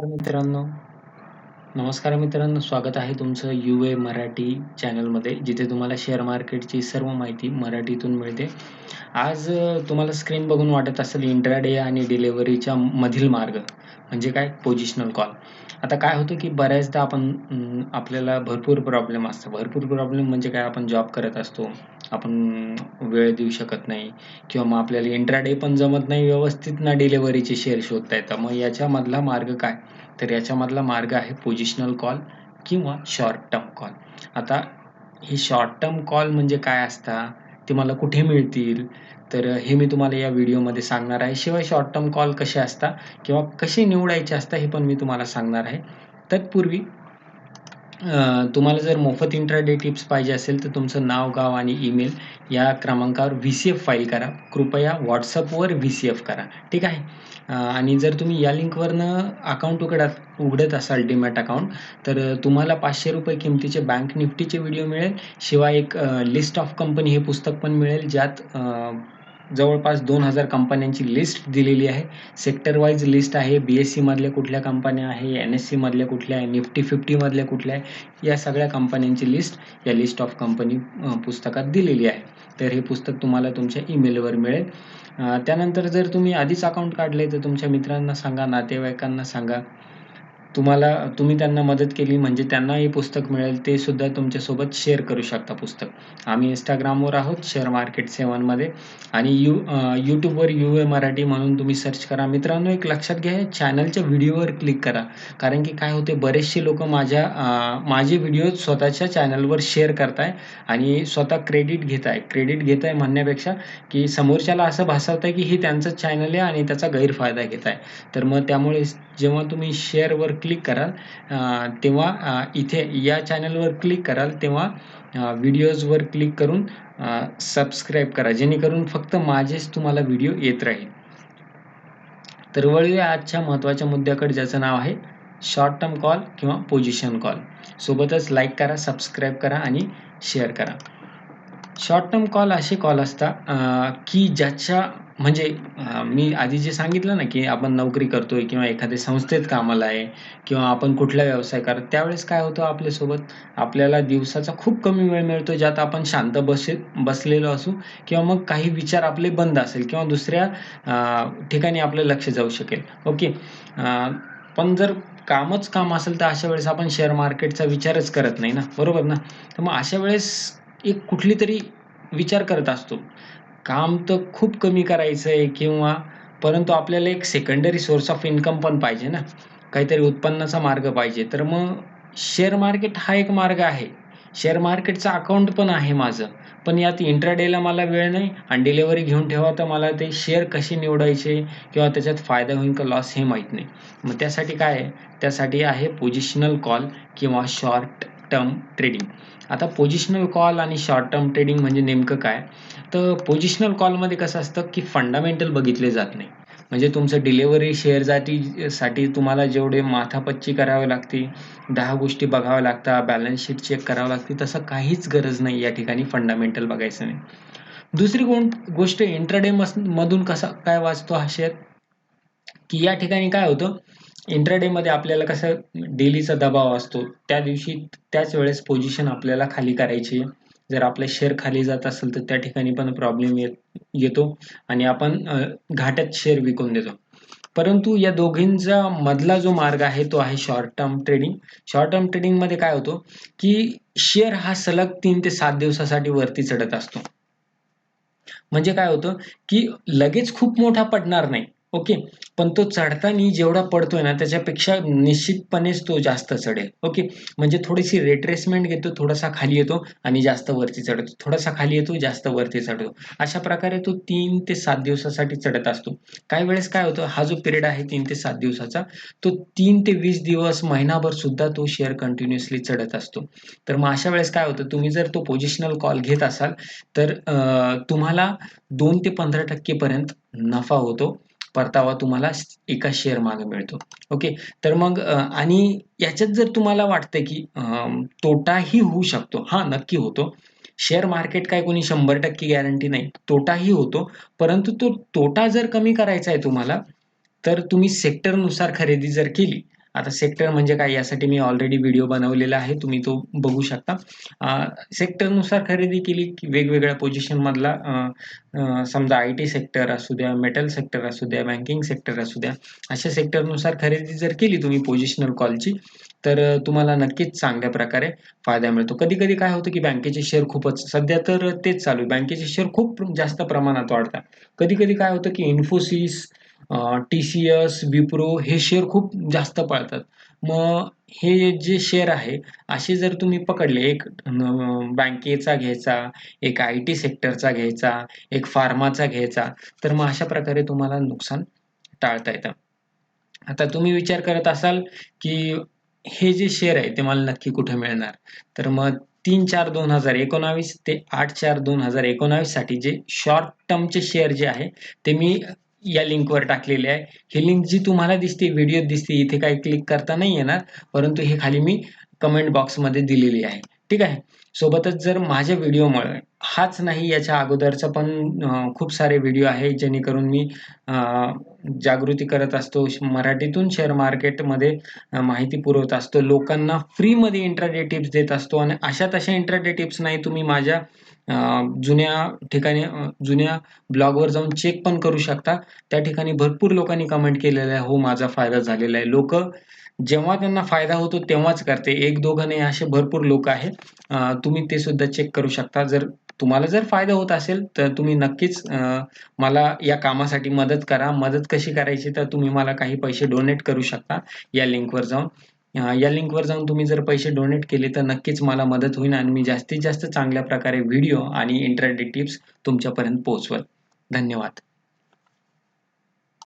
नमस्कार मित्रांनो. नमस्कार मित्रांनो स्वागत आहे तुमचं यू ए मराठी चॅनलमध्ये जिथे तुम्हाला शेअर मार्केटची सर्व माहिती मराठीतून मिळते. आज तुम्हाला स्क्रीन बघून वाटत असेल इंट्राडे आणि डिलेवरीच्या मधील मार्ग म्हणजे काय? पोजिशनल कॉल आता काय होतं की बऱ्याचदा आपण आपल्याला भरपूर प्रॉब्लेम असतात भरपूर प्रॉब्लेम म्हणजे काय? आपण जॉब करत असतो. आपण वेळ देऊ शकत नाही. किंवा मग आपल्याला इंट्राडे पण जमत नाही. व्यवस्थित ना डिलेवरीचे शेअर शोधता येतात. मग याच्यामधला मार्ग काय? तर याच्यामधला मार्ग आहे पोजिशनल कॉल किंवा शॉर्ट टर्म कॉल आता हे शॉर्ट टर्म कॉल म्हणजे काय असता? ते मला कुठे मिळतील? तर हे मी तुम्हाला या व्हिडिओमध्ये सांगणार आहे. शिवाय शॉर्ट टर्म कॉल कसे असतात किंवा कसे निवडायचे असतात हे पण मी तुम्हाला सांगणार आहे. तत्पूर्वी तुम्हाला जर मोफत इंट्राडे टिप्स पाहिजे असेल तर तुमचं नाव गाव आणि ईमेल या क्रमांकावर व्ही सी एफ फाईल करा. कृपया व्हॉट्सअपवर व्ही सी एफ करा. ठीक आहे? आणि जर तुम्ही या लिंकवरनं अकाउंट उघडत उघडत असाल डीमॅट अकाउंट तर तुम्हाला पाचशे रुपये किमतीचे बँक निफ्टीचे व्हिडिओ मिळेल. शिवाय एक लिस्ट ऑफ कंपनी हे पुस्तक पण मिळेल ज्यात जवळपास दोन हजार कंपन्यांची लिस्ट दिलेली आहे. सेक्टर वाईज लिस्ट आहे बी एस सीमधल्या कुठल्या कंपन्या आहे? एन एस सीमधल्या कुठल्या आहे? निफ्टी फिफ्टीमधल्या कुठल्या आहे? या सगळ्या कंपन्यांची लिस्ट या लिस्ट ऑफ कंपनी पुस्तकात दिलेली आहे. तर हे पुस्तक तुम्हाला तुमच्या ईमेलवर मिळेल. त्यानंतर जर तुम्ही आधीच अकाउंट काढले तर तुमच्या मित्रांना सांगा नातेवाईकांना सांगा. तुम्हाला तुम्ही त्यांना मदत केली म्हणजे त्यांना हे पुस्तक मिळेल ते सुद्धा तुमच्यासोबत शेअर करू शकता पुस्तक. आम्ही इंस्टाग्रामवर आहोत शेअर मार्केट सेवनमध्ये आणि यू यूट्यूबवर यू ए मराठी म्हणून तुम्ही सर्च करा. मित्रांनो एक लक्षात घ्या चॅनलच्या व्हिडिओवर क्लिक करा. कारण की काय होते बरेचसे लोक माझ्या माझे व्हिडिओ स्वतःच्या चॅनलवर शेअर करताय आणि स्वतः क्रेडिट घेत आहे क्रेडिट घेत आहे म्हणण्यापेक्षा की समोरच्याला असं भासवत की हे त्यांचं चॅनल आहे आणि त्याचा गैरफायदा घेत आहे तर मग त्यामुळे जेव्हा तुम्ही शेअरवर क्लिक कराल. तेव्हा इथे या चॅनलवर क्लिक कराल तेव्हा व्हिडिओजवर क्लिक करून सबस्क्राईब करा. जेणेकरून फक्त माझेच तुम्हाला व्हिडिओ येत राहील. तर वळूया आजच्या महत्त्वाच्या मुद्द्याकडे ज्याचं नाव आहे शॉर्ट टर्म कॉल किंवा पोझिशन कॉल सोबतच लाईक करा सबस्क्राईब करा आणि शेअर करा. शॉर्ट टर्म कॉल असे कॉल असतात की ज्याच्या म्हणजे मी आधी जे सांगितलं ना की आपण नोकरी करतोय किंवा एखाद्या संस्थेत कामाला आहे किंवा आपण कुठला व्यवसाय करत त्यावेळेस काय होतं आपल्यासोबत? आपल्याला दिवसाचा खूप कमी वेळ मिळतो ज्यात आपण शांत बसे बसलेलो असू किंवा मग काही विचार आपले बंद असेल किंवा दुसऱ्या ठिकाणी आपलं लक्ष जाऊ शकेल. ओके? पण जर कामच काम असेल तर अशा वेळेस आपण शेअर मार्केटचा विचारच करत नाही ना? बरोबर ना? तर मग अशा वेळेस एक कुठली तरी विचार करत असतो. काम तर खूप कमी करायचं आहे किंवा परंतु आपल्याला एक सेकंडरी सोर्स ऑफ इन्कम पण पाहिजे ना. काहीतरी उत्पन्नाचा मार्ग पाहिजे. तर मग शेअर मार्केट हा एक मार्ग आहे. शेअर मार्केटचं अकाउंट पण आहे माझं. पण यात इंट्राडेला मला वेळ नाही आणि डिलेवरी घेऊन ठेवा तर मला ते शेअर कसे निवडायचे किंवा त्याच्यात फायदा होईल का लॉस हे माहीत नाही. मग त्यासाठी काय आहे? त्यासाठी आहे पोझिशनल कॉल किंवा शॉर्ट टर्म ट्रेडिंग आता पोझिशनल कॉल आणि शॉर्ट टर्म ट्रेडिंग म्हणजे नेमकं काय? तर पोझिशनल कॉलमध्ये कसं असतं की फंडामेंटल बघितले जात नाही. म्हणजे तुमचं डिलेवरी शेअर जाती साठी तुम्हाला जेवढे माथापच्ची करावी लागते दहा गोष्टी बघाव्या लागतात बॅलन्स शीट चेक करावं लागते तसं काहीच गरज नाही या ठिकाणी फंडामेंटल बघायचं नाही. दुसरी कोण गोष्ट इंट्राडे मधून कसा काय वाचतो हा शेअर की या ठिकाणी काय होतं? इंट्राडे मध्ये आपल्याला कसं डेलीचा दबाव असतो त्या दिवशी त्याच वेळेस पोझिशन आपल्याला खाली करायची जर आपला शेअर खाली जात असेल तर त्या ठिकाणी पण प्रॉब्लेम येत येतो आणि आपण घाट्यात शेअर विकून देतो. परंतु या दोघींचा मधला जो मार्ग आहे तो आहे short term trading short term ट्रेडिंगमध्ये काय होतो की शेअर हा सलग तीन ते सात दिवसासाठी वरती चढत असतो. म्हणजे काय होतं की लगेच खूप मोठा पडणार नाही. ओके. पण तो चढताना जेवढा पडतोय ना त्याच्यापेक्षा निश्चितपणेच तो जास्त चढेल. ओके. म्हणजे थोडीशी रेट्रेसमेंट घेतो थोडासा खाली येतो आणि जास्त वरती चढतो. थोडासा खाली येतो जास्त वरती चढतो. अशा प्रकारे तो तीन ते सात दिवसासाठी चढत असतो. काही वेळेस काय होतं हा जो पिरियड आहे तीन ते सात दिवसाचा तो तीन ते वीस दिवस महिनाभर सुद्धा तो शेअर कंटिन्युअसली चढत असतो. तर मग अशा वेळेस काय होतं तुम्ही जर तो पोझिशनल कॉल घेत असाल तर तुम्हाला दोन ते पंधरा टक्केपर्यंत नफा होतो. परतावा तुम्हाला एका शेअर मागे मिळतो. ओके तर मग आणि याच्यात जर तुम्हाला वाटतं की तोटाही होऊ शकतो. हा नक्की होतो. शेअर मार्केट काय कोणी शंभर टक्के गॅरंटी नाही. तोटाही होतो. परंतु तो तोटा जर कमी करायचा आहे तुम्हाला तर तुम्ही सेक्टरनुसार खरेदी जर केली आता सेक्टर म्हणजे काय? यासाठी मी ऑलरेडी व्हिडिओ बनवलेला आहे. तुम्ही तो बघू शकता. सेक्टरनुसार खरेदी केली की वेगवेगळ्या पोझिशनमधला समजा आय टी सेक्टर असू द्या मेटल सेक्टर असू द्या बँकिंग सेक्टर असू द्या अशा सेक्टरनुसार खरेदी जर केली तुम्ही पोझिशनल कॉलची तर तुम्हाला नक्कीच चांगल्या प्रकारे फायदा मिळतो. कधी कधी काय होतं की बँकेचे शेअर खूपच सध्या तर तेच चालू आहे. बँकेचे शेअर खूप जास्त प्रमाणात वाढतात. कधी कधी काय होतं की Infosys T C S Wipro हे शेअर खूप जास्त पळतात. मग हे जे शेअर आहे असे जर तुम्ही पकडले एक बँकेचा घ्यायचा एक आय टी सेक्टरचा घ्यायचा एक फार्माचा घ्यायचा तर मग अशा प्रकारे तुम्हाला नुकसान टाळता येतं. आता तुम्ही विचार करत असाल की हे जे शेअर आहे ते मला नक्की कुठे मिळणार? तर मग तीन चार दोन हजार एकोणावीस ते आठ चार दोन हजार एकोणावीससाठी जे शॉर्ट टर्मचे शेअर जे आहे ते मी या लिंकवर टाकलेले आहे. ही लिंक जी तुम्हाला दिसते व्हिडिओत दिसते इथे काही क्लिक करता नाही येणार. परंतु हे खाली मी कमेंट बॉक्समध्ये दिलेली आहे. ठीक आहे? सोबतच जर माझ्या व्हिडिओमुळे हाच नाही याच्या अगोदरचा पण खूप सारे व्हिडिओ आहे जेणेकरून मी जागृती करत असतो मराठीतून शेअर मार्केटमध्ये माहिती पुरवत असतो लोकांना फ्रीमध्ये इंट्राडे टिप्स देत असतो आणि अशा तशा इंट्राडे टिप्स नाही तुम्ही माझ्या जुन्या ठिकाणी जुन्या ब्लॉगवर जाऊन चेक पण करू शकता. त्या ठिकाणी भरपूर लोकांनी कमेंट केलेलं आहे हो माझा फायदा झालेला आहे. लोक जेव्हा त्यांना फायदा होतो तेव्हाच करते. एक दोघं नाही असे भरपूर लोक आहेत. तुम्ही ते सुद्धा चेक करू शकता. जर तुम्हाला जर फायदा होत असेल तर तुम्ही नक्कीच मला या कामासाठी मदत करा. मदत कशी करायची तर तुम्ही मला काही पैसे डोनेट करू शकता या लिंकवर जाऊन. या लिंकवर जाऊन तुम्ही जर पैसे डोनेट केले तर नक्कीच मला मदत होईल आणि मी जास्तीत जास्त चांगल्या प्रकारे व्हिडिओ आणि इंटरनेट टिप्स तुमच्यापर्यंत पोहोचवेल. धन्यवाद.